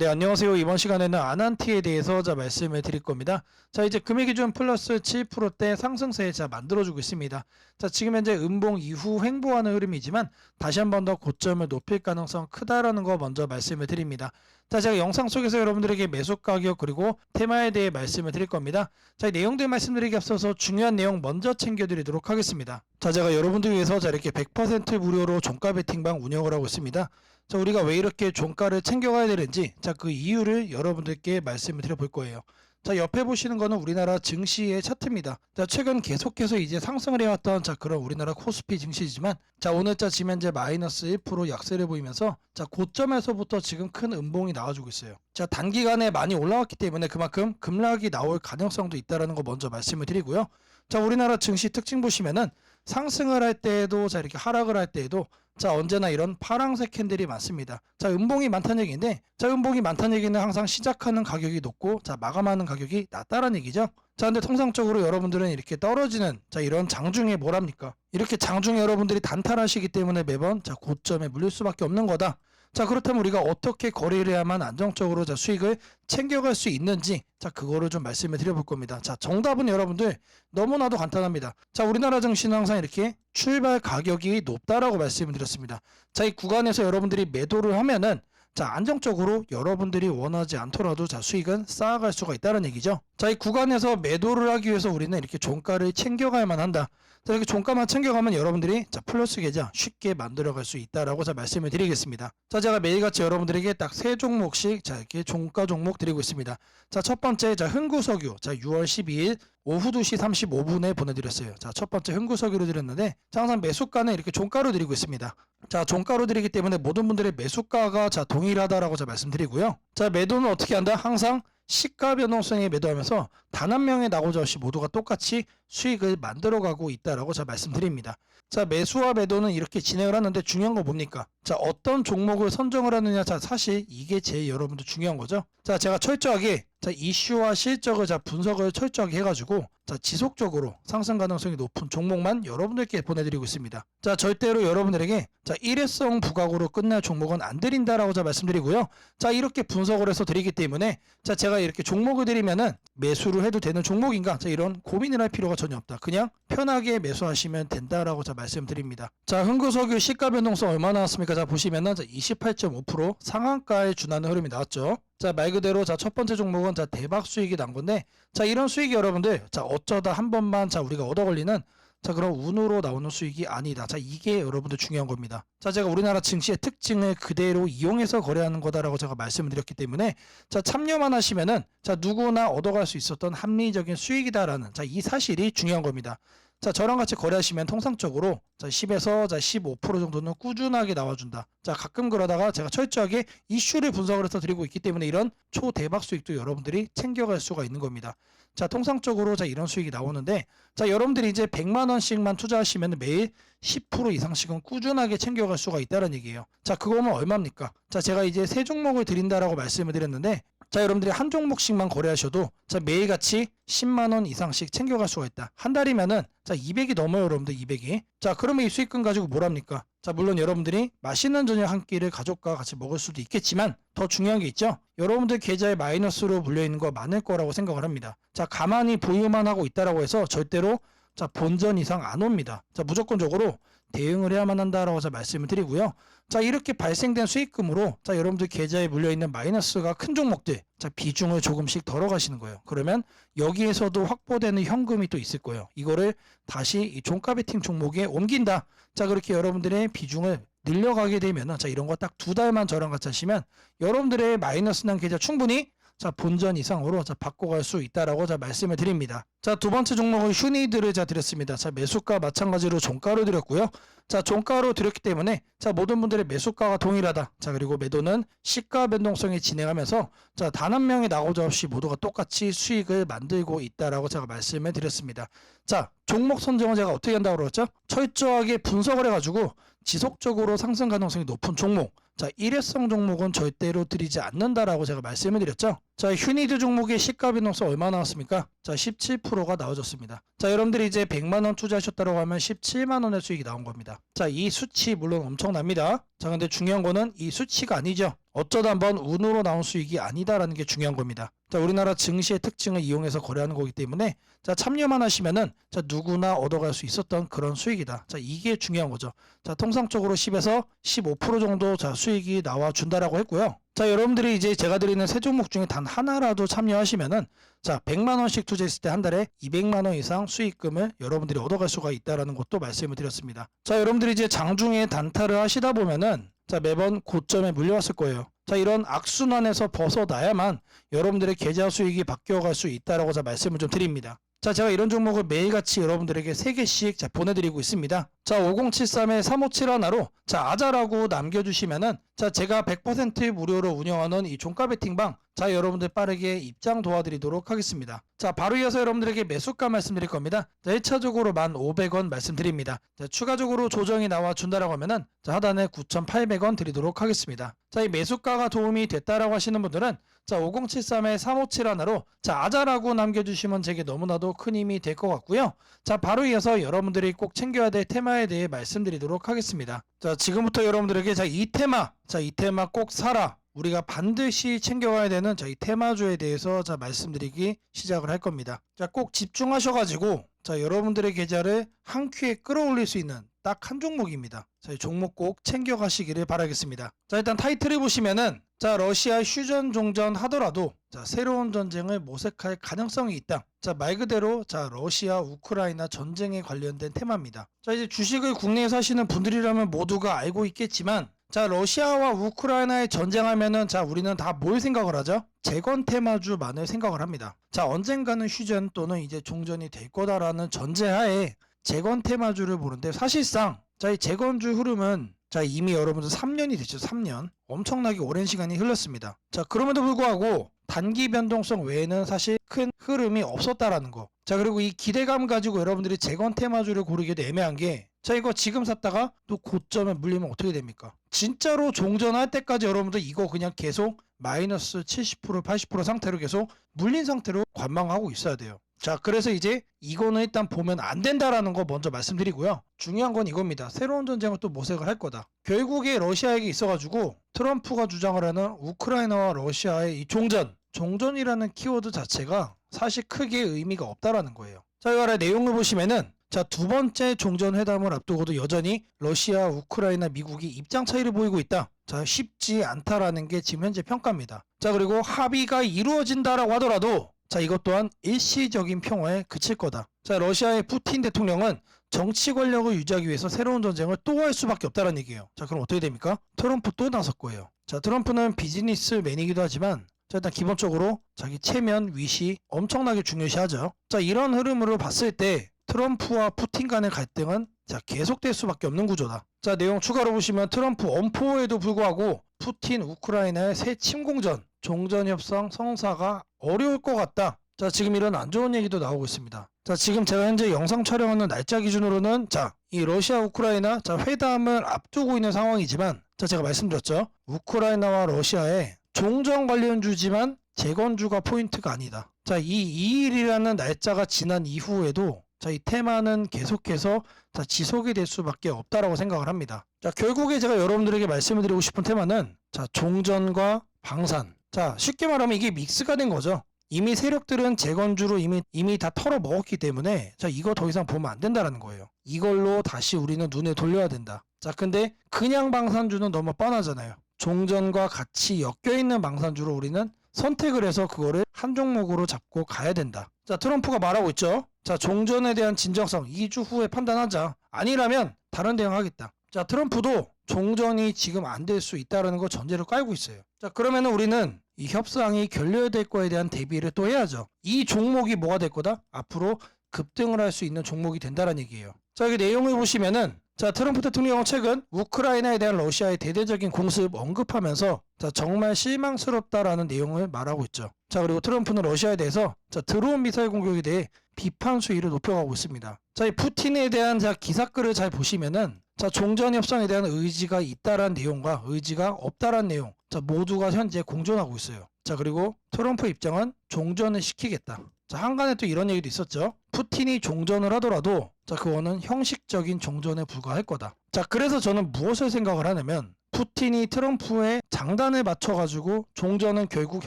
네, 안녕하세요. 이번 시간에는 아난티에 대해서 자 말씀을 드릴 겁니다. 자, 이제 금액 기준 플러스 7%대 상승세 자 만들어주고 있습니다. 자, 지금 현재 음봉 이후 횡보하는 흐름이지만 다시 한 번 더 고점을 높일 가능성 크다라는 거 먼저 말씀을 드립니다. 자, 제가 영상 속에서 여러분들에게 매수 가격 그리고 테마에 대해 말씀을 드릴 겁니다. 자, 이 내용들 말씀드리기 앞서서 중요한 내용 먼저 챙겨드리도록 하겠습니다. 자, 제가 여러분들 위해서 자 이렇게 100% 무료로 종가 베팅방 운영을 하고 있습니다. 자, 우리가 왜 이렇게 종가를 챙겨가야 되는지, 자, 그 이유를 여러분들께 말씀을 드려볼 거예요. 자, 옆에 보시는 거는 우리나라 증시의 차트입니다. 자, 최근 계속해서 이제 상승을 해왔던 자, 그런 우리나라 코스피 증시지만, 자, 오늘 자 지금 현재 마이너스 1% 약세를 보이면서, 자, 고점에서부터 지금 큰 음봉이 나와주고 있어요. 자, 단기간에 많이 올라왔기 때문에 그만큼 급락이 나올 가능성도 있다라는 거 먼저 말씀을 드리고요. 자, 우리나라 증시 특징 보시면은 상승을 할 때에도 자, 이렇게 하락을 할 때에도 자 언제나 이런 파랑색 캔들이 많습니다. 자 음봉이 많다는 얘기인데 자 음봉이 많다는 얘기는 항상 시작하는 가격이 높고 자 마감하는 가격이 낮다라는 얘기죠. 자 근데 통상적으로 여러분들은 이렇게 떨어지는 자 이런 장중에 뭐랍니까? 이렇게 장중에 여러분들이 단타하시기 때문에 매번 자 고점에 물릴 수밖에 없는 거다. 자 그렇다면 우리가 어떻게 거래를 해야만 안정적으로 자 수익을 챙겨갈 수 있는지 자 그거를 좀 말씀을 드려볼 겁니다. 자 정답은 여러분들 너무나도 간단합니다. 자 우리나라 증시는 항상 이렇게 출발 가격이 높다라고 말씀을 드렸습니다. 자 이 구간에서 여러분들이 매도를 하면은 자 안정적으로 여러분들이 원하지 않더라도 자 수익은 쌓아갈 수가 있다는 얘기죠. 자 이 구간에서 매도를 하기 위해서 우리는 이렇게 종가를 챙겨가야만 한다. 자 이렇게 종가만 챙겨가면 여러분들이 자 플러스 계좌 쉽게 만들어갈 수 있다라고 자 말씀을 드리겠습니다. 자 제가 매일같이 여러분들에게 딱 세 종목씩 자 이렇게 종가 종목 드리고 있습니다. 자 첫 번째 자 흥구석유 자 6월 12일 오후 2시 35분에 보내드렸어요. 자, 첫 번째 흥구석유로 드렸는데, 자, 항상 매수가는 이렇게 종가로 드리고 있습니다. 자, 종가로 드리기 때문에 모든 분들의 매수가가 자, 동일하다라고 자, 말씀드리고요. 자, 매도는 어떻게 한다? 항상 시가 변동성에 매도하면서 단 한 명의 나고자 없이 모두가 똑같이 수익을 만들어가고 있다라고 자, 말씀드립니다. 자, 매수와 매도는 이렇게 진행을 하는데 중요한 건 뭡니까? 자, 어떤 종목을 선정을 하느냐. 자, 사실 이게 제일 여러분들 중요한 거죠. 자, 제가 철저하게 자, 이슈와 실적을 자, 분석을 철저하게 해가지고 자, 지속적으로 상승 가능성이 높은 종목만 여러분들께 보내드리고 있습니다. 자, 절대로 여러분들에게 자, 일회성 부각으로 끝날 종목은 안 드린다라고 자, 말씀드리고요. 자, 이렇게 분석을 해서 드리기 때문에 자, 제가 이렇게 종목을 드리면은 매수를 해도 되는 종목인가? 자, 이런 고민을 할 필요가 전혀 없다. 그냥 편하게 매수하시면 된다라고 자, 말씀드립니다. 자, 흥구석유 시가 변동성 얼마나 나왔습니까? 자, 보시면은 자, 28.5% 상한가에 준하는 흐름이 나왔죠. 자, 말 그대로 자, 첫 번째 종목은 자, 대박 수익이 난 건데 자, 이런 수익이 여러분들 자, 어쩌다 한 번만 자, 우리가 얻어 걸리는 자, 그럼 운으로 나오는 수익이 아니다. 자, 이게 여러분들 중요한 겁니다. 자, 제가 우리나라 증시의 특징을 그대로 이용해서 거래하는 거다라고 제가 말씀을 드렸기 때문에 자, 참여만 하시면은 자, 누구나 얻어갈 수 있었던 합리적인 수익이다라는 자, 이 사실이 중요한 겁니다. 자, 저랑 같이 거래하시면 통상적으로 자, 10에서 자, 15% 정도는 꾸준하게 나와준다. 자, 가끔 그러다가 제가 철저하게 이슈를 분석을 해서 드리고 있기 때문에 이런 초대박 수익도 여러분들이 챙겨갈 수가 있는 겁니다. 자, 통상적으로 자, 이런 수익이 나오는데 자, 여러분들이 이제 100만 원씩만 투자하시면 매일 10% 이상씩은 꾸준하게 챙겨갈 수가 있다는 얘기예요. 자, 그거면 얼마입니까? 자, 제가 이제 세 종목을 드린다라고 말씀을 드렸는데 자, 여러분들이 한 종목씩만 거래하셔도 자, 매일같이 10만 원 이상씩 챙겨갈 수가 있다. 한 달이면은 자, 200이 넘어요, 여러분들 200이. 자, 그러면 이 수익금 가지고 뭘 합니까? 자, 물론 여러분들이 맛있는 저녁 한 끼를 가족과 같이 먹을 수도 있겠지만 더 중요한 게 있죠. 여러분들 계좌에 마이너스로 물려 있는 거 많을 거라고 생각을 합니다. 자, 가만히 보유만 하고 있다라고 해서 절대로 자, 본전 이상 안 옵니다. 자, 무조건적으로 대응을 해야만 한다라고 자 말씀을 드리고요. 자, 이렇게 발생된 수익금으로 자, 여러분들 계좌에 물려 있는 마이너스가 큰 종목들 자, 비중을 조금씩 덜어 가시는 거예요. 그러면 여기에서도 확보되는 현금이 또 있을 거예요. 이거를 다시 이 종가 베팅 종목에 옮긴다. 자, 그렇게 여러분들의 비중을 늘려가게 되면은 자, 이런 거 딱 두 달만 저랑 같이 하시면 여러분들의 마이너스 난 계좌 충분히 자, 본전 이상으로 자, 바꿔갈 수 있다라고 자, 말씀을 드립니다. 자, 두 번째 종목은 휴니드를 자, 드렸습니다. 자, 매수가 마찬가지로 종가로 드렸고요. 자, 종가로 드렸기 때문에 자, 모든 분들의 매수가가 동일하다. 자, 그리고 매도는 시가 변동성이 진행하면서 자, 단 한 명의 나고자 없이 모두가 똑같이 수익을 만들고 있다라고 제가 말씀을 드렸습니다. 자, 종목 선정은 제가 어떻게 한다고 그랬죠? 철저하게 분석을 해가지고 지속적으로 상승 가능성이 높은 종목, 자, 일회성 종목은 절대로 드리지 않는다라고 제가 말씀을 드렸죠. 자, 휴니드 종목의 시가 변동성 얼마 나왔습니까? 자, 17%가 나와졌습니다. 자, 여러분들이 이제 100만 원 투자하셨다고 하면 17만 원의 수익이 나온 겁니다. 자, 이 수치 물론 엄청납니다. 자, 근데 중요한 거는 이 수치가 아니죠. 어쩌다 한번 운으로 나온 수익이 아니다라는 게 중요한 겁니다. 자, 우리나라 증시의 특징을 이용해서 거래하는 거기 때문에 자, 참여만 하시면은 자, 누구나 얻어갈 수 있었던 그런 수익이다. 자, 이게 중요한 거죠. 자, 통상적으로 10에서 15% 정도 자, 수익이 나와 준다라고 했고요. 자, 여러분들이 이제 제가 드리는 세 종목 중에 단 하나라도 참여하시면은 자, 100만 원씩 투자했을 때 한 달에 200만 원 이상 수익금을 여러분들이 얻어갈 수가 있다라는 것도 말씀을 드렸습니다. 자, 여러분들이 이제 장중에 단타를 하시다 보면은 자, 매번 고점에 물려왔을 거예요. 자, 이런 악순환에서 벗어나야만 여러분들의 계좌 수익이 바뀌어갈 수 있다라고 자 말씀을 좀 드립니다. 자, 제가 이런 종목을 매일같이 여러분들에게 3개씩 자, 보내드리고 있습니다. 자, 5073에 357 하나로 자, 아자라고 남겨주시면은 자, 제가 100% 무료로 운영하는 이 종가 베팅방 자, 여러분들 빠르게 입장 도와드리도록 하겠습니다. 자, 바로 이어서 여러분들에게 매수가 말씀드릴 겁니다. 자, 1차적으로 1,500원 말씀드립니다. 자, 추가적으로 조정이 나와 준다라고 하면은 자, 하단에 9,800원 드리도록 하겠습니다. 자, 이 매수가가 도움이 됐다라고 하시는 분들은 자, 5073에 357 하나로 자, 아자라고 남겨주시면 제게 너무나도 큰 힘이 될 것 같고요. 자, 바로 이어서 여러분들이 꼭 챙겨야 될 테마에 대해 말씀드리도록 하겠습니다. 자, 지금부터 여러분들에게 자, 이 테마, 자, 이 테마 꼭 사라. 우리가 반드시 챙겨가야 되는 저희 테마주에 대해서 자 말씀드리기 시작을 할 겁니다. 자 꼭 집중하셔가지고 자 여러분들의 계좌를 한 큐에 끌어올릴 수 있는 딱 한 종목입니다. 자, 이 종목 꼭 챙겨가시기를 바라겠습니다. 자 일단 타이틀을 보시면은 자 러시아 휴전 종전 하더라도 자 새로운 전쟁을 모색할 가능성이 있다. 자 말 그대로 자 러시아 우크라이나 전쟁에 관련된 테마입니다. 자 이제 주식을 국내에 사시는 분들이라면 모두가 알고 있겠지만 자 러시아와 우크라이나의 전쟁하면은 자 우리는 다 뭘 생각을 하죠? 재건 테마주만을 생각을 합니다. 자 언젠가는 휴전 또는 이제 종전이 될 거다라는 전제하에 재건 테마주를 보는데 사실상 자 이 재건주 흐름은 자 이미 여러분들 3년이 됐죠 3년 엄청나게 오랜 시간이 흘렀습니다. 자 그럼에도 불구하고 단기 변동성 외에는 사실 큰 흐름이 없었다라는 거. 자 그리고 이 기대감 가지고 여러분들이 재건 테마주를 고르기도 애매한 게 자 이거 지금 샀다가 또 고점에 물리면 어떻게 됩니까? 진짜로 종전할 때까지 여러분들 이거 그냥 계속 마이너스 70% 80% 상태로 계속 물린 상태로 관망하고 있어야 돼요. 자 그래서 이제 이거는 일단 보면 안 된다라는 거 먼저 말씀드리고요. 중요한 건 이겁니다. 새로운 전쟁을 또 모색을 할 거다. 결국에 러시아에게 있어가지고 트럼프가 주장을 하는 우크라이나와 러시아의 이 종전 종전이라는 키워드 자체가 사실 크게 의미가 없다라는 거예요. 자, 이 아래 내용을 보시면은 자, 두 번째 종전 회담을 앞두고도 여전히 러시아, 우크라이나, 미국이 입장 차이를 보이고 있다. 자, 쉽지 않다라는 게 지금 현재 평가입니다. 자, 그리고 합의가 이루어진다라고 하더라도 자, 이것 또한 일시적인 평화에 그칠 거다. 자, 러시아의 푸틴 대통령은 정치 권력을 유지하기 위해서 새로운 전쟁을 또 할 수밖에 없다는 얘기예요. 자, 그럼 어떻게 됩니까? 트럼프 또 나설 거예요. 자, 트럼프는 비즈니스맨이기도 하지만 자, 일단 기본적으로 자기 체면, 위시 엄청나게 중요시하죠. 자, 이런 흐름으로 봤을 때 트럼프와 푸틴 간의 갈등은 자, 계속될 수밖에 없는 구조다. 자, 내용 추가로 보시면 트럼프 엄포에도 불구하고 푸틴 우크라이나의 새 침공전, 종전 협상 성사가 어려울 것 같다. 자, 지금 이런 안 좋은 얘기도 나오고 있습니다. 자, 지금 제가 현재 영상 촬영하는 날짜 기준으로는 자, 이 러시아 우크라이나 자, 회담을 앞두고 있는 상황이지만 자, 제가 말씀드렸죠. 우크라이나와 러시아의 종전 관련 주지만 재건주가 포인트가 아니다. 자, 이 2일이라는 날짜가 지난 이후에도 자, 이 테마는 계속해서 자, 지속이 될 수밖에 없다라고 생각을 합니다. 자, 결국에 제가 여러분들에게 말씀을 드리고 싶은 테마는 자, 종전과 방산. 자, 쉽게 말하면 이게 믹스가 된 거죠. 이미 세력들은 재건주로 이미 이미 다 털어 먹었기 때문에 자, 이거 더 이상 보면 안 된다라는 거예요. 이걸로 다시 우리는 눈을 돌려야 된다. 자, 근데 그냥 방산주는 너무 뻔하잖아요. 종전과 같이 엮여 있는 방산주로 우리는 선택을 해서 그거를 한 종목으로 잡고 가야 된다. 자, 트럼프가 말하고 있죠. 자, 종전에 대한 진정성 2주 후에 판단하자. 아니라면 다른 대응하겠다. 자, 트럼프도 종전이 지금 안 될 수 있다라는 거 전제를 깔고 있어요. 자, 그러면은 우리는 이 협상이 결렬될 거에 대한 대비를 또 해야죠. 이 종목이 뭐가 될 거다? 앞으로 급등을 할 수 있는 종목이 된다는 얘기예요. 자, 여기 내용을 보시면은 자, 트럼프 대통령은 최근 우크라이나에 대한 러시아의 대대적인 공습 언급하면서 자, 정말 실망스럽다라는 내용을 말하고 있죠. 자, 그리고 트럼프는 러시아에 대해서 자, 드론 미사일 공격에 대해 비판 수위를 높여가고 있습니다. 자, 이 푸틴에 대한 자, 기사글을 잘 보시면은 자, 종전 협상에 대한 의지가 있다란 내용과 의지가 없다란 내용. 자, 모두가 현재 공존하고 있어요. 자, 그리고 트럼프 입장은 종전을 시키겠다. 자, 한간에 또 이런 얘기도 있었죠. 푸틴이 종전을 하더라도 자, 그거는 형식적인 종전에 불과할 거다. 자, 그래서 저는 무엇을 생각을 하냐면 푸틴이 트럼프의 장단을 맞춰가지고 종전은 결국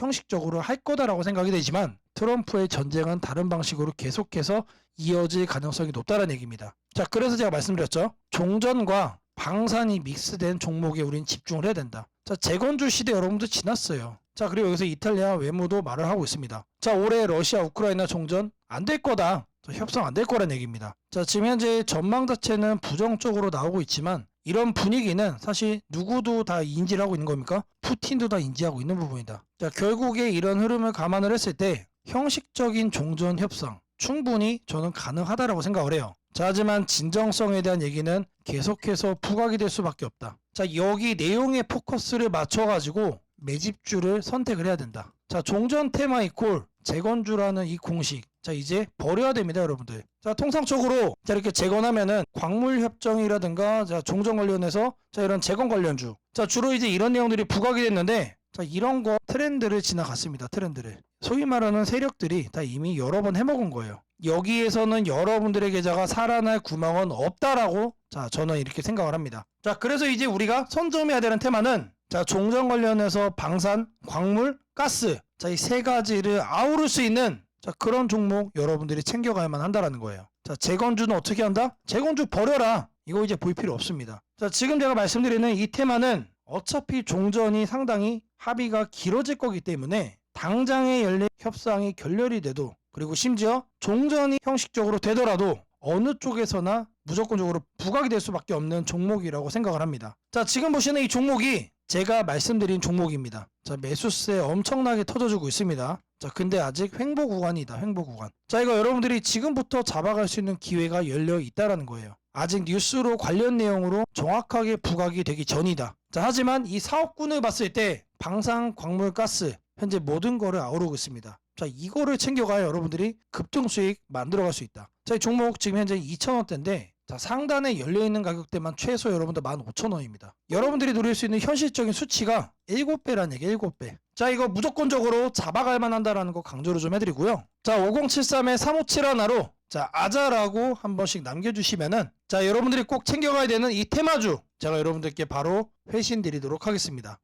형식적으로 할 거다라고 생각이 되지만 트럼프의 전쟁은 다른 방식으로 계속해서 이어질 가능성이 높다는 얘기입니다. 자, 그래서 제가 말씀드렸죠. 종전과 방산이 믹스된 종목에 우린 집중을 해야 된다. 자, 재건주 시대 여러분들 지났어요. 자, 그리고 여기서 이탈리아 외무도 말을 하고 있습니다. 자, 올해 러시아 우크라이나 종전 안 될 거다. 자, 협상 안 될 거란 얘기입니다. 자, 지금 현재 전망 자체는 부정적으로 나오고 있지만 이런 분위기는 사실 누구도 다 인지를 하고 있는 겁니까? 푸틴도 다 인지하고 있는 부분이다. 자, 결국에 이런 흐름을 감안을 했을 때 형식적인 종전 협상 충분히 저는 가능하다라고 생각을 해요. 자, 하지만 진정성에 대한 얘기는 계속해서 부각이 될 수밖에 없다. 자, 여기 내용에 포커스를 맞춰가지고 매집주를 선택을 해야 된다. 자, 종전 테마 이콜 재건주라는 이 공식. 자, 이제 버려야 됩니다, 여러분들. 자, 통상적으로 자, 이렇게 재건하면은 광물 협정이라든가 자, 종전 관련해서 자, 이런 재건 관련주. 자, 주로 이제 이런 내용들이 부각이 됐는데 자, 이런 거 트렌드를 지나갔습니다. 트렌드를. 소위 말하는 세력들이 다 이미 여러 번 해먹은 거예요. 여기에서는 여러분들의 계좌가 살아날 구멍은 없다라고 자, 저는 이렇게 생각을 합니다. 자, 그래서 이제 우리가 선점해야 되는 테마는 자, 종전 관련해서 방산, 광물, 가스. 자, 이 세 가지를 아우를 수 있는 자, 그런 종목 여러분들이 챙겨가야만 한다라는 거예요. 자, 재건주는 어떻게 한다? 재건주 버려라. 이거 이제 볼 필요 없습니다. 자, 지금 제가 말씀드리는 이 테마는 어차피 종전이 상당히 합의가 길어질 거기 때문에 당장의 연례 협상이 결렬이 돼도 그리고 심지어 종전이 형식적으로 되더라도 어느 쪽에서나 무조건적으로 부각이 될 수밖에 없는 종목이라고 생각을 합니다. 자, 지금 보시는 이 종목이 제가 말씀드린 종목입니다. 자, 매수세 엄청나게 터져주고 있습니다. 자, 근데 아직 횡보 구간이다. 횡보 구간. 자, 이거 여러분들이 지금부터 잡아갈 수 있는 기회가 열려 있다라는 거예요. 아직 뉴스로 관련 내용으로 정확하게 부각이 되기 전이다. 자, 하지만 이 사업군을 봤을 때 방산, 광물, 가스 현재 모든 거를 아우르고 있습니다. 자, 이거를 챙겨가야 여러분들이 급등 수익 만들어갈 수 있다. 자, 이 종목 지금 현재 2,000원대인데 자, 상단에 열려있는 가격대만 최소 여러분들 15,000원입니다. 여러분들이 누릴 수 있는 현실적인 수치가 7배라는 얘기 7배. 자, 이거 무조건적으로 잡아갈 만한다라는 거 강조를 좀 해드리고요. 자, 5073에 3571로 자, 아자라고 한 번씩 남겨주시면은 자, 여러분들이 꼭 챙겨가야 되는 이 테마주 제가 여러분들께 바로 회신 드리도록 하겠습니다.